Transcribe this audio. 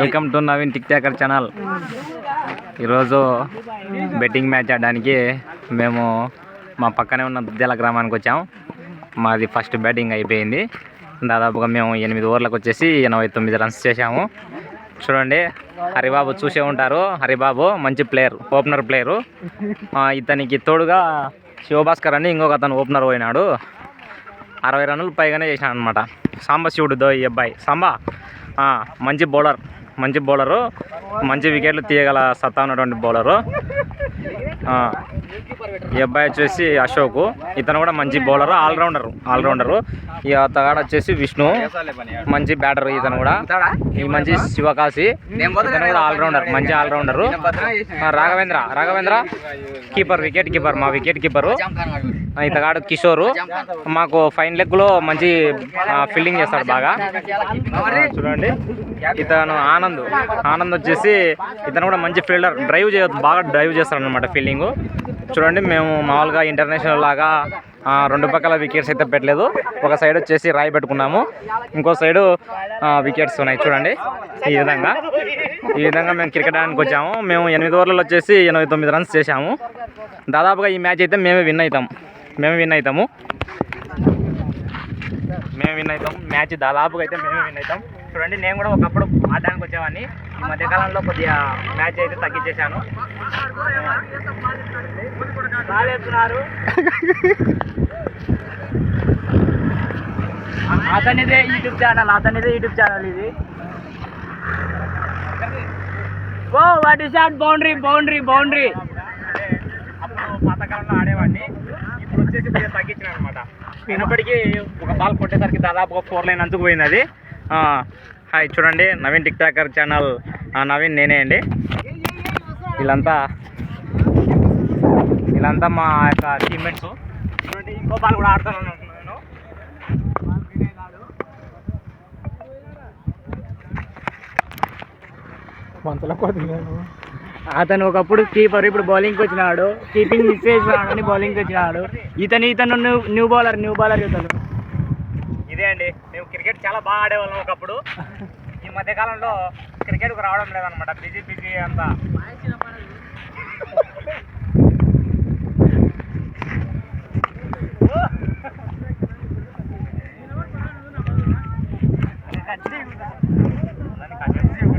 Welcome to Naveen Tick Talker channel. ఈరోజు betting match ఆడడానికి మేము మా పక్కనే ఉన్న దుద్యాల గ్రామానికి వచ్చాము మాది ఫస్ట్ బ్యాటింగ్ అయిపోయింది. దాదాపుగా మేము ఎనిమిది ఓవర్లకు వచ్చేసి ఎనభై తొమ్మిది రన్స్ చేశాము. చూడండి హరిబాబు చూసే ఉంటారు. హరిబాబు మంచి ప్లేయర్ ఓపెనర్ ప్లేయరు. ఇతనికి తోడుగా శివభాస్కర్ అని ఇంకొక అతను ఓపెనర్ పోయినాడు. అరవై రన్నులు పైగానే చేసినాడు అనమాట సాంబశివుడు దో ఈ అబ్బాయి. సాంబా మంచి బౌలర్ మంచి బౌలరు మంచి వికెట్లు తీయగల సత్తా ఉన్నటువంటి బౌలరు. ఈ అబ్బాయి వచ్చేసి అశోక్. ఇతను కూడా మంచి బౌలర్ ఆల్రౌండర్ ఆల్రౌండరు ఈ అతగాడు వచ్చేసి విష్ణు. మంచి బ్యాటర్ ఇతను కూడా. ఈ మంచి శివకాశి. ఇతను కూడా ఆల్రౌండర్ మంచి ఆల్రౌండరు ఆ, Raghavendra Raghavendra. Keeper wicket keeper మా వికెట్ కీపరు ఇతగాడు కిషోరు. మాకు ఫైన్ లెగ్లో మంచి ఫీల్డింగ్ చేస్తాడు బాగా. చూడండి. ఇతను ఆనంద్. ఆనంద్ వచ్చేసి ఇతను కూడా మంచి ఫీల్డర్ డ్రైవ్ చేయ బాగా డ్రైవ్ చేస్తాడు అనమాట ఫీల్డింగ్ చూడండి మేము మామూలుగా ఇంటర్నేషనల్ లాగా రెండు పక్కల వికెట్స్ అయితే పెట్టలేదు. ఒక సైడ్ వచ్చేసి రాయి పెట్టుకున్నాము. ఇంకో సైడు వికెట్స్ ఉన్నాయి చూడండి. ఈ విధంగా. ఈ విధంగా మేము క్రికెట్ ఆడడానికి వచ్చాము. మేము ఎనిమిది ఓవర్లలో వచ్చేసి ఎనభై తొమ్మిది రన్స్ చేశాము. దాదాపుగా ఈ మ్యాచ్ అయితే మేమే విన్ అవుతాం. మేము విన్ అవుతాము. మేము విన్ అవుతాం. మ్యాచ్ దాదాపుగా అయితే మేమే విన్ అవుతాం. చూడండి నేను కూడా ఒకప్పుడు ఆడడానికి వచ్చేవాడిని. ఈ మధ్యకాలంలో కొద్దిగా మ్యాచ్ అయితే తగ్గించేశాను. రాలేస్తున్నారు అతనిదే యూట్యూబ్ ఛానల్ అతనిదే యూట్యూబ్ ఛానల్ ఇది. ఓ what is that boundary boundary boundary అప్పుడు పాతకాలంలో ఆడేవాడిని. ఇప్పుడు వచ్చేసి కొద్దిగా అనమాట అయినప్పటికీ ఒక బాల్ కొట్టేసరికి దాదాపు ఫోర్ లైన్ అంచుకు పోయింది అది. హాయ్ చూడండి Naveen Tick Talker channel Naveen నేనే అండి. వీళ్ళంతా వీళ్ళంతా మా యొక్క టీమ్మేట్స్ చూడండి ఇంకో బాల్ కూడా ఆడుతున్నాను నేను అతను ఒకప్పుడు కీపర్ ఇప్పుడు బౌలింగ్కి వచ్చినాడు. కీపింగ్ మిస్ చేసినాడు అని బౌలింగ్కి వచ్చినాడు. ఇతను ఇతను new new bowler new bowler ఇతను. ఇదే అండి. మేము క్రికెట్ చాలా బాగా ఆడేవాళ్ళం ఒకప్పుడు. ఈ మధ్య కాలంలో క్రికెట్కి రావడం లేదనమాట బిజీ బిజీ అంతా. Vamos lá, Nicaragua.